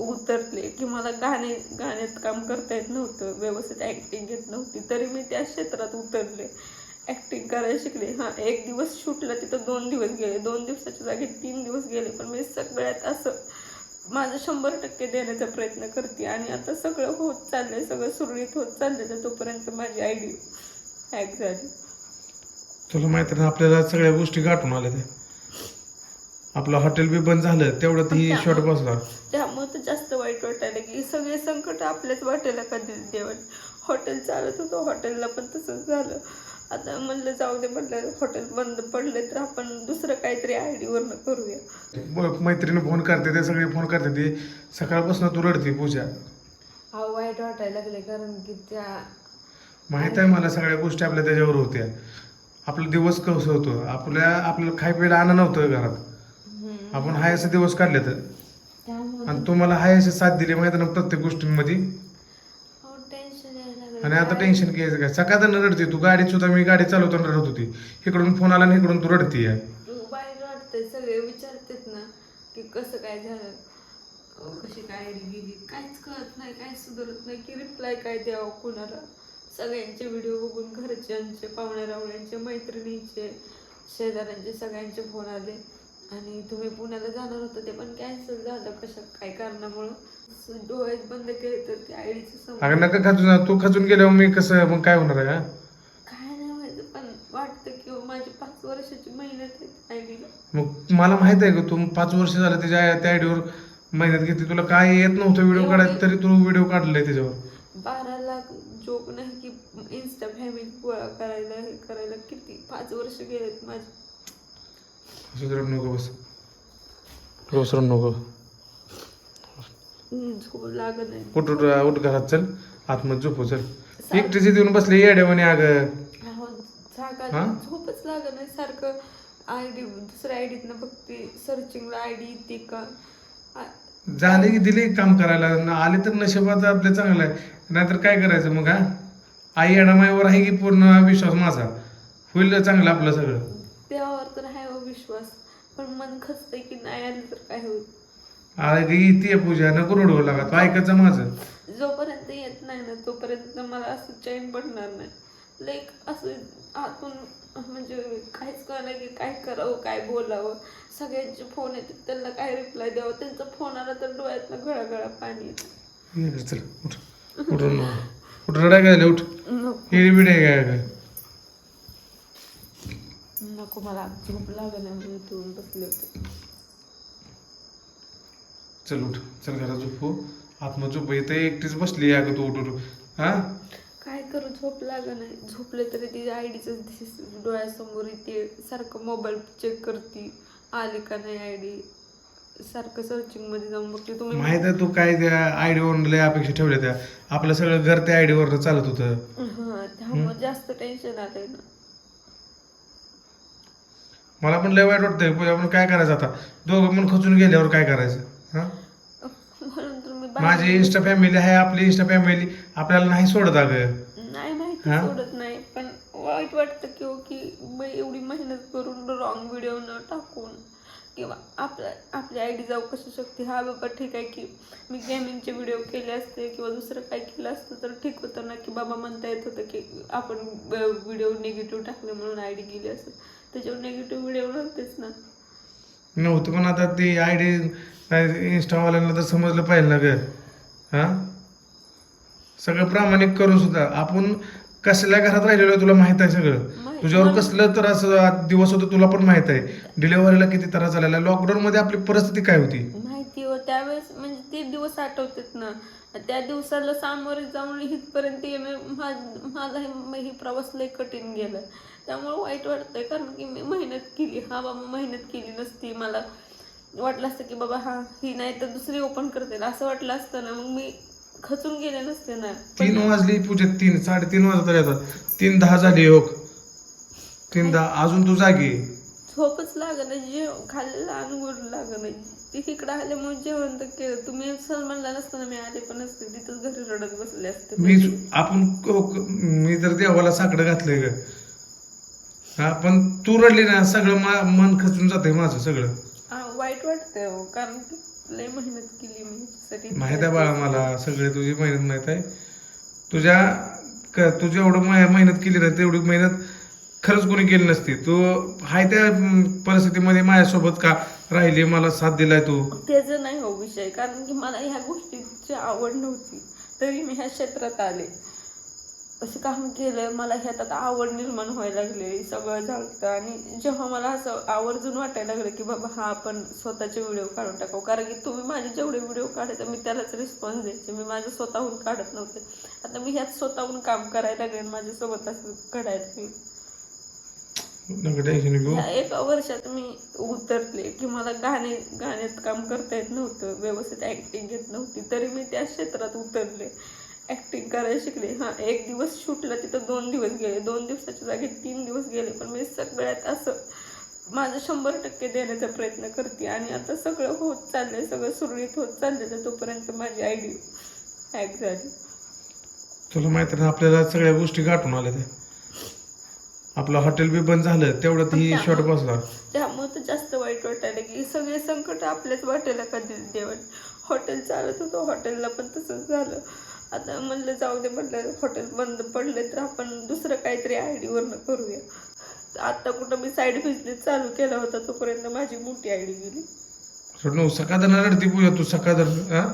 उतरले की मला गाणे गाण्यात काम करता येत नव्हतं. व्यवस्थित ॲक्टिंग येत नव्हती. तरी मी त्या क्षेत्रात उतरले. ॲक्टिंग करायला शिकले. हां एक दिवस शूटला तिथं दोन दिवस गेले. दोन दिवसाच्या जागी तीन दिवस गेले. पण मी सगळ्यात असं माझं शंभर टक्के देण्याचा प्रयत्न करते. आणि आता सगळं होत चाललंय सगळं सुरळीत होत चाललंय. तर तोपर्यंत माझी आय डी हॅक झाली. तुला माहिती आपल्याला सगळ्या गोष्टी गाठून आल्या त्या. आपलं हॉटेल बी बंद झालं तेवढ्यात ही. शॉट बसला. त्यामुळे तर जास्त वाईट वाटायला की सगळे संकट आपल्याच वाटेला कधी देवण. हॉटेल चालत होतं हॉटेलला पण तसंच झालं. आता म्हणलं जाऊ दे म्हणलं हॉटेल बंद पडले तर आपण दुसरं काहीतरी आय डीवरनं करूया. मैत्रिणी फोन करते ते सगळे फोन करते ते. सकाळपासून तू रडते पूजा. अहो वाईट वाटायला लागले कारण की त्या माहीत आहे मला सगळ्या गोष्टी आपल्या त्याच्यावर होत्या. आपला दिवस कसं होतं? आपल्या आपल्याला खाय प्यायला आणा नव्हतं घरात. आपण हाय असे दिवस काढले तर आणि तुम्हाला हाय असे साथ दिली माहिती ना प्रत्येक गोष्टींमध्ये? लागलं. आणि आता टेन्शन घ्यायचं काय? सकाळ रडते तू गाडीत सुद्धा मी गाडी चालवताना रडत होती. इकडून फोन आला आणि इकडून तू रडती वाटतंय सगळे विचारतात ना की कसं काय झालं? कशी काय गेली? काहीच कळत नाही काय सुधारत नाही की रिप्लाय काय द्यावं कोणाला? सगळ्यांचे व्हिडिओ बघून घरच्यांचे पाहुण्या रावळ्यांचे मैत्रिणींचे शेजाऱ्यांचे सगळ्यांचे फोन आले. आणि तुम्ही पुण्याला जाणार होतं ते पण कॅन्सल झालं कशा काय कारणामुळं? स- डोळे बंद केले तर ते आयडीचे अगं नका खचून तू खचून गेल्यावर मी कसं मग काय होणार आहे? काय नाही माहिती पण वाटतं की माझी पाच वर्षाची मेहनत आहे आयडीला मग मला माहीत आहे का तू पाच वर्ष झालं त्याच्या त्या आयडीवर मेहनत घेतली. तुला काय येत नव्हतं व्हिडिओ काढायला तरी तू व्हिडिओ काढलाय त्याच्यावर बारा लाख जोक नाही की इन्स्टा फॅमिली गोळा करायला हे करायला किती? पाच वर्ष गेलेत माझे. सुधरण नको बस रोसरण नको हम्म, झोप लागत नाही उठ उठ उठ घरात चल आतमध्ये झोपू चल एकटीच येऊन बसले येड्यावानी अगं अहो, जागा हा? झोपच लागत नाही सारखं आय डी दुसऱ्या आय बघते सर्चिंगला आय डी येते का आ- झाले की दिले काम करायला न आले तर नशिबात आपलं चांगलं आहे नाहीतर काय करायचं मग हा आई येणामाईवर आहे की पूर्ण विश्वास माझा होईल चांगलं आपलं सगळं देवावर तर आहे हो विश्वास पण मन खचतंय की नाही आली तर काय होईल? अरे ती येते पूजा नको रडवू लागा तू ऐकायचं माझं. जोपर्यंत येत नाही ना तोपर्यंत मला असं चैन पडणार नाही. लाईक असं आतून म्हणजे काहीच कळलं की काय करावं काय बोलावं. सगळ्यांचे फोन येतात त्यांना काय रिप्लाय द्यावं? त्यांचा फोन आला तर डोळ्यातनं गळा गळा पाणी येतं. ये चल उठ. उठ उठ रडाय काय उठ. नको. हिडी बिडी आहे काय काय नको मला झोप लागलं म्हणून तोडून बसले होते. चल उठ चल घरात झोपू. आत्म झोप येते एकटीच बसली आहे तू उठ हा? काय करू झोप लाग नाही झोपले तरी ती आयडीच डोळ्यासमोर येते सारखं मोबाईल चेक करते आली का नाही आयडी? सारखं सर्चिंगमध्ये जाऊन बघते. तुम्ही माहीत आहे तू काय त्या आयडीवर लय अपेक्षा ठेवल्या त्या. आपलं सगळं घर त्या आयडीवर चालत होतं. हा त्यामुळे जास्त टेन्शन आलंय ना. मला पण लय वाईट वाटतंय पूजा आपण काय करायचं आता? दोघं पण खचून गेल्यावर काय करायचं हा? म्हणून माझी इंस्टा फॅमिली आहे आपली इंस्टा फॅमिली आपल्याला नाही सोडत अगं. नाही माहिती हा? सोडत नाही पण वाईट वाटतं की हो की एवढी मेहनत करून रॉंग व्हिडिओ न टाकून किंवा आपल्या आपली आय डी जाऊ कशी शकते? हा बाबा ठीक आहे की मी गेमिंगचे व्हिडिओ केले असते किंवा दुसरं काय केलं असतं तर ठीक होतं ना की बाबा म्हणता येत होतं की आपण व्हिडिओ निगेटिव्ह टाकले म्हणून आय डी गेली असं त्याच्यावर निगेटिव्ह व्हिडिओ नव्हतेच ना. नव्हतं पण आता ती आयडी इंस्टावाल्यांना तर समजलं पाहिजे ना ग. हा? सगळं प्रामाणिक करून सुद्धा आपण कसल्या घरात राहिलेलो आहे तुला माहीत आहे सगळं? तुझ्यावर कसलं त्रास दिवस होतं तुला पण माहीत आहे. डिलेव्हरीला किती त्रास झालेला लॉकडाऊन मध्ये आपली परिस्थिती काय होती? माहिती हो त्यावेळेस म्हणजे ते दिवस आठवतात ना. त्या दिवसाला सामोरे जाऊन इथपर्यंत माझा हे प्रवास लय कठीण गेला. त्यामुळे वाईट वाटतंय. कारण की मी मेहनत केली. हा बाबा मेहनत केली नसती. मला वाटलं असतं की बाबा हा ही नाही तर दुसरी ओपन करते. असं वाटलं असतं ना मग मी खचून गेले नसते ना. तीन वाजली पूजा तीन साडेतीन वाजता आता तीन दहा झाली हो तीन दहा. अजून तू जागी. झोपच लागणं जेव खाल्लेलं अनुगोड लागणं ती इकडं आल्यामुळे जेवण तर केलं. तुम्ही सर म्हणला नसताना मी आले पण असते तिथंच घरी रडत बसले असते. मी आपण मी तर देवाला साकडं घातलंय ग हा पण तू रडली ना सगळं मा- मन खचून जाते माझं सगळं. वाईट वाटतंय हो कारण की लय मेहनत केली मी ह्याच्यासाठी माहीत आहे बाळा मला सगळे तुझी मेहनत माहीत आहे. तुझ्या क- तुझी एवढं मे- मेहनत केली ना तेवढी मेहनत खरंच कोणी केली नसती. तू हाय त्या अं, परिस्थितीमध्ये माझ्यासोबत का राहिली? मला साथ दिलाय तू. त्याचं नाही हो विषय कारण की मला ह्या गोष्टीची आवड नव्हती. तरी मी ह्या क्षेत्रात आले. असं काम केलं मला ह्यात आता आवड निर्माण व्हायला लागली सगळं झालं आणि जेव्हा मला असं आवर्जून वाटायला लागलं की बाबा हा आपण स्वतःचे व्हिडिओ काढून टाकावं. कारण की तुम्ही माझे जेवढे व्हिडिओ काढायचे मी त्यालाच रिस्पॉन्स द्यायचे. मी माझं स्वतःहून काढत नव्हते. आता मी ह्यात स्वतःहून काम करायला लागले आणि माझ्यासोबत असं या एका वर्षात मी उतरले की मला गाणे गाण्यात काम करता येत नव्हतं. व्यवस्थित ऍक्टिंग येत नव्हती. तरी मी त्या क्षेत्रात उतरले. ऍक्टिंग करायला शिकले. हां एक दिवस शूटला तिथं दोन दिवस गेले. दोन दिवसाच्या जागी तीन दिवस गेले. पण मी सगळ्यात असं माझं शंभर टक्के देण्याचा प्रयत्न करते. आणि आता सगळं होत चाललंय सगळं सुरळीत होत चाललंय. तर तोपर्यंत माझी आयडी हॅक झाली. तुला माहिती ना आपल्याला सगळ्या गोष्टी गाठून आल्या त्या. आपलं हॉटेल बी बंद झालं तेवढ्यात ही शॉर्ट बसला. त्यामुळे तर जास्त वाईट वाटायला की सगळे संकट आपल्याच वाटेला कधी देवाने हॉटेल चालत होतं हॉटेलला पण तसंच झालं. आता म्हणलं जाऊ दे म्हणलं हॉटेल बंद पडले तर आपण दुसरं काहीतरी आयडीवरनं करूया. तर आता कुठं मी साईड बिझनेस चालू केला होता तोपर्यंत माझी मोठी आयडी गेली. सोड सकाळधन रडती पूजा तू सकाळधन हा?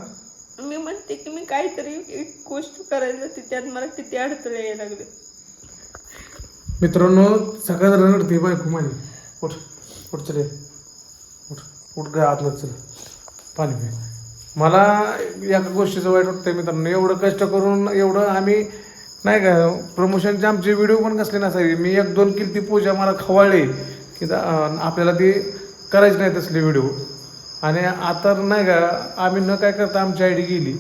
मी म्हणते की मी काहीतरी एक गोष्ट करायला त्यात मला किती अडथळे यायला लागले. मित्रांनो सकाळधन रडती बायको माझी उठ उठ चले. उठ उठ गा आतलं चल. पाणी पी मला या गोष्टीचं वाईट वाटतं मित्रांनो. एवढं कष्ट करून एवढं आम्ही नाही का प्रमोशनचे आमचे व्हिडिओ पण कसले नसावे. मी एक दोन कीर्ती पूजा मला खवाळले. की आपल्याला ती करायची नाही तसले व्हिडिओ आणि आता नाही का आम्ही न काय करता आमची आय डी गेली.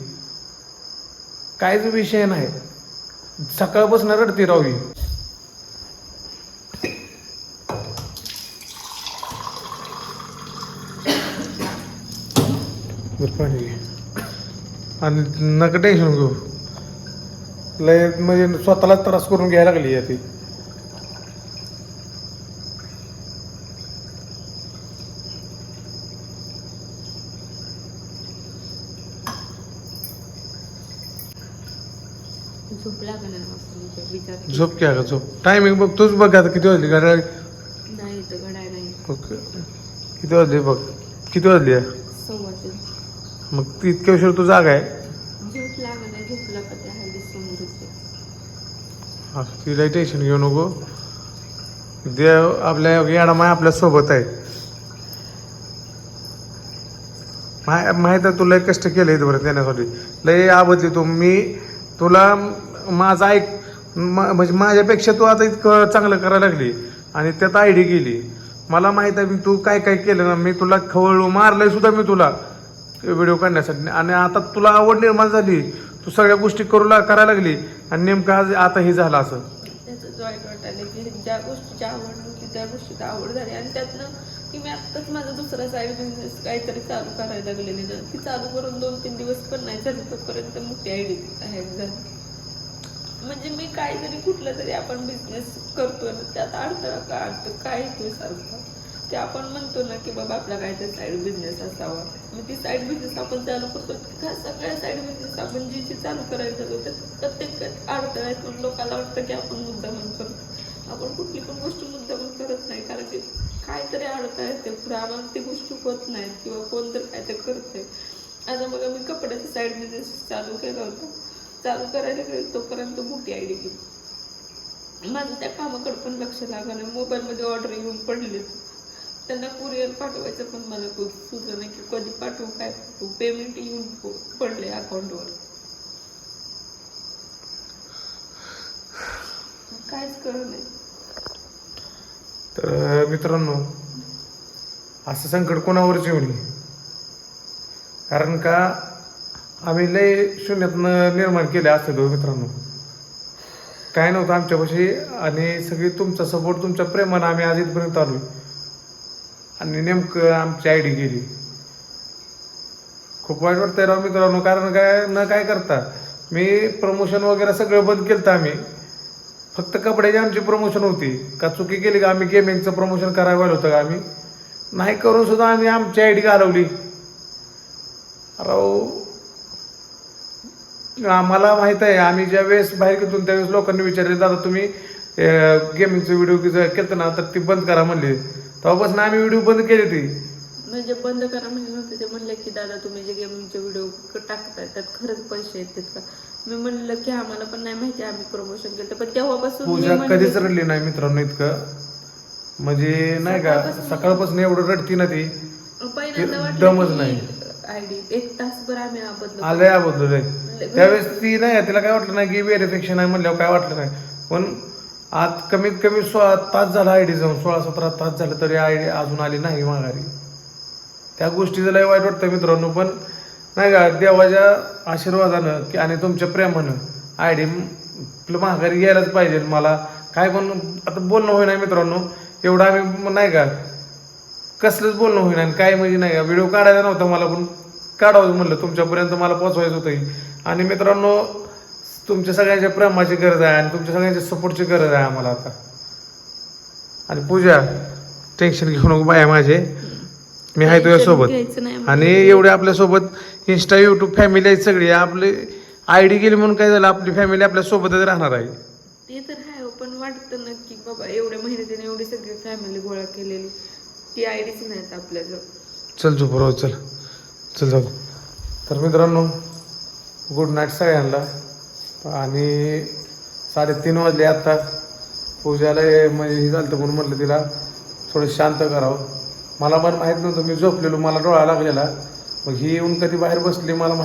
काहीच विषय नाही. सकाळपासून रडते राहू पाणी. आणि नका टेन्शन घेऊ. लय म्हणजे स्वतःलाच त्रास करून घ्यायला लागली आहे ती. झोप क्या का झोप टायमिंग बघ तूच बघ आता किती वाजली गाड्या नाही तर घडाय नाही. ओके. किती वाजली बघ. किती वाजली? आहे मग ती इतक्या उशीर तू जागा आहे? झोप लागत नाही झोपला का त्या हल्ली समोर होते तिला टेन्शन घेऊ नको. देव आपल्या येडामाय आपल्यासोबत आहे. माय माहीत आहे तुला कष्ट केले इथपर्यंत येण्यासाठी. लय आबदली तू. मी तुला माझं ऐक म- म्हणजे माझ्यापेक्षा तू आता इतकं चांगलं करायला लागली आणि त्यात आयडी गेली मला माहीत आहे मी तू काय काय केलं ना मी तुला खवळलो मारलंय सुद्धा मी तुला. व्हिडिओ काढण्यासाठी आणि आता तुला आवड निर्माण झाली तू सगळ्या गोष्टी करू ला- करायला लागली आणि नेमकं आज आता हे झालं असं. त्याचं वाईट वाटायला की ज्या गोष्टीची आवड नव्हती त्या गोष्टीची आवड झाली. आणि त्यातनं की मी आत्ताच माझा दुसरा साईड बिझनेस काहीतरी चालू करायला लागलेली ना. ती चालू करून दोन तीन दिवस पण नाही झाली तोपर्यंत मोठी आयडी हॅक झाली. म्हणजे मी काहीतरी कुठला तरी आपण बिझनेस करतोय ना त्यात अडथळा का अडतं काय येतोय सारखं? ते आपण म्हणतो ना की बाबा आपला काहीतरी साईड बिझनेस असावा. मग ती साईड बिझनेस आपण चालू करतो. का सगळ्या साईड बिझनेस आपण जी जी चालू करायला जातो त्यात प्रत्येक अडथळ्यातून लोकांना वाटतं की आपण मुद्दा म्हणून करतो आपण कुठली पण गोष्ट मुद्दा म्हणून करत नाही कारण की काहीतरी अडथळा येते पुढे आम्हाला ती गोष्ट होत नाहीत किंवा कोण तर काय ते करते आता बघा मी कपड्याचा साईड बिझनेस चालू केला होता. चालू करायला गेलो तोपर्यंत मोठी आयडी केली माझं त्या कामाकडे पण लक्ष लागलं मोबाईलमध्ये ऑर्डर येऊन पडले त्यांना कुरिअर पाठवायचं पण मला खूप सुचलं नाही की कधी पाठवू काय पाठवू. पेमेंट येऊन पडले अकाउंटवर काहीच कळलं नाही. तर मित्रांनो असं संकट कोणावरच येऊ नये. कारण का आम्ही लय शून्यातनं निर्माण केले असतो मित्रांनो. काय नव्हतं आमच्यापाशी आणि सगळी तुमचा सपोर्ट तुमच्या प्रेमानं आम्ही आज इथपर्यंत आलोय. आणि नेमकं आमची आयडी गेली. खूप वाईट वाटतंय राव मित्रांनो कारण काय न काय करता मी प्रमोशन वगैरे सगळं बंद केलं आम्ही. फक्त कपड्याची आमची प्रमोशन होती. का चुकी केली का आम्ही गेमिंगचं प्रमोशन करायला होतं का आम्ही. नाही करून सुद्धा आम्ही आमची आय डी घालवली. राव आम्हाला माहीत आहे आम्ही ज्या वेळेस बाहेर घेतून त्यावेळेस लोकांनी विचारले दादा तुम्ही गेमिंगचे व्हिडिओ केलं ना तर ती बंद करा म्हणले. तेव्हापासून आम्ही व्हिडिओ बंद केली ती म्हणजे बंद करा नव्हते ते म्हणले की दादा तुम्ही जे गेमिंगचे व्हिडिओ टाकताय त्यात खरंच पैसे येतात का? मी म्हणलं की आम्हाला पण नाही माहिती आम्ही प्रमोशन केलं पण तेव्हापासून मी पूजा कधीच रडली नाही मित्रांनो इतकं. म्हणजे नाही का सकाळपासून एवढं रडती ना ती. पहिल्यांदा दमच वाटलं नाही. आयडी एक तासभर आम्ही बदललो आलंय अबद्दल आहे त्यावेळेस ती नाही तिला काय वाटलं नाही की व्हेरिफिकेशन आहे म्हणल्यावर काय वाटलं नाही. पण आज कमीत कमी सोळा तास झाला आय डी जाऊन सोळा सतरा तास झालं तरी आय डी अजून आली नाही माघारी. त्या गोष्टीचं लय वाईट वाटतं मित्रांनो पण नाही का देवाच्या आशीर्वादानं की आणि तुमच्या प्रेमानं आय डी आपलं माघारी यायलाच पाहिजे. मला काय पण आता बोलणं होईना मित्रांनो एवढं आम्ही नाही का कसलंच बोलणं होईना आणि काय म्हणजे नाही का व्हिडिओ काढायचा नव्हता मला पण. काढावं म्हणलं तुमच्यापर्यंत मला पोचवायचं होतं आणि मित्रांनो तुमच्या सगळ्यांच्या प्रेमाची गरज आहे आणि तुमच्या सगळ्यांच्या सपोर्टची गरज आहे आम्हाला आता. आणि पूजा टेन्शन घेऊ नको बाय माझे. मी आहे तुझ्यासोबत घ्यायचं नाही आणि एवढे आपल्यासोबत इंस्टा युट्यूब फॅमिली आहेत सगळी. आपली आय डी गेली म्हणून काय झालं? आपली फॅमिली आपल्या सोबतच राहणार आहे. ते तर आहे हो, पण वाटतं ना की बाबा एवढ्या मेहनतीने एवढी सगळी फॅमिली गोळा केलेली. ती आयडीच नाहीत आपल्याजवळ. चल झोप राहू चल. चल जाऊ. तर मित्रांनो गुड नाईट सगळ्यांना. आणि साडेतीन वाजले आत्ता पूजाला हे म्हणजे हे झालं म्हणून म्हटलं तिला थोडं शांत करावं. मला पण माहीत नव्हतं मी झोपलेलो मला डोळा लागलेला. मग ही येऊन कधी बाहेर बसली मला माहीत